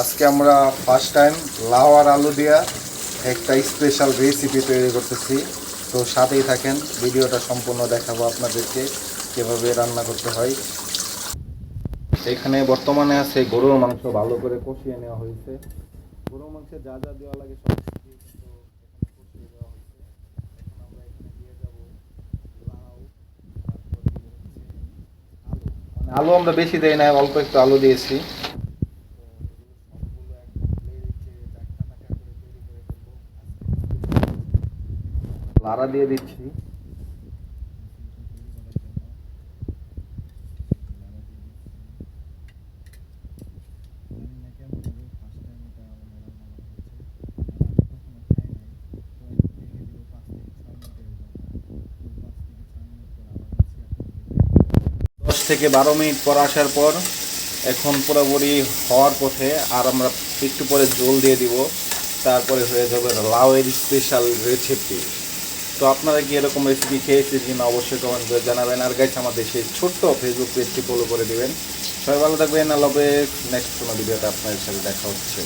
আজকে আমরা first time লাউ আর আলু দিয়া একটা স্পেশাল রেসিপি তৈরি করতেছি। তো সাথেই থাকেন, ভিডিওটা সম্পূর্ণ দেখাবো আপনাদেরকে, কীভাবে রান্না করতে হয়। এখানে বর্তমানে আছে গরুর মাংস ভালো করে কষিয়ে নেওয়া হয়েছে। গরুর মাংসে যা যা দেওয়া লাগে সব দিয়ে মানে আলু আমরা বেশি দেই না, অল্প একটু আলু দিয়েছি। লাড়া দিয়ে দিচ্ছি। থেকে বারো মিনিট পর আসার পর এখন পুরোপুরি হওয়ার পথে আর আমরা একটু পরে জল দিয়ে দিব, তারপরে হয়ে যাবে লাউয়ের স্পেশাল রেসিপি তো আপনারা কি এরকম রেসিপি খেয়েছেন অবশ্যই কমেন্ট করে জানাবেন। আর গাইছে আমাদের সেই ছোট্ট ফেসবুক পেজটি ফলো করে দেবেন। সবাই ভালো থাকবেন, আল্লাহ নেক্সট কোনো ভিডিওতে আপনাদের সাথে দেখা হচ্ছে।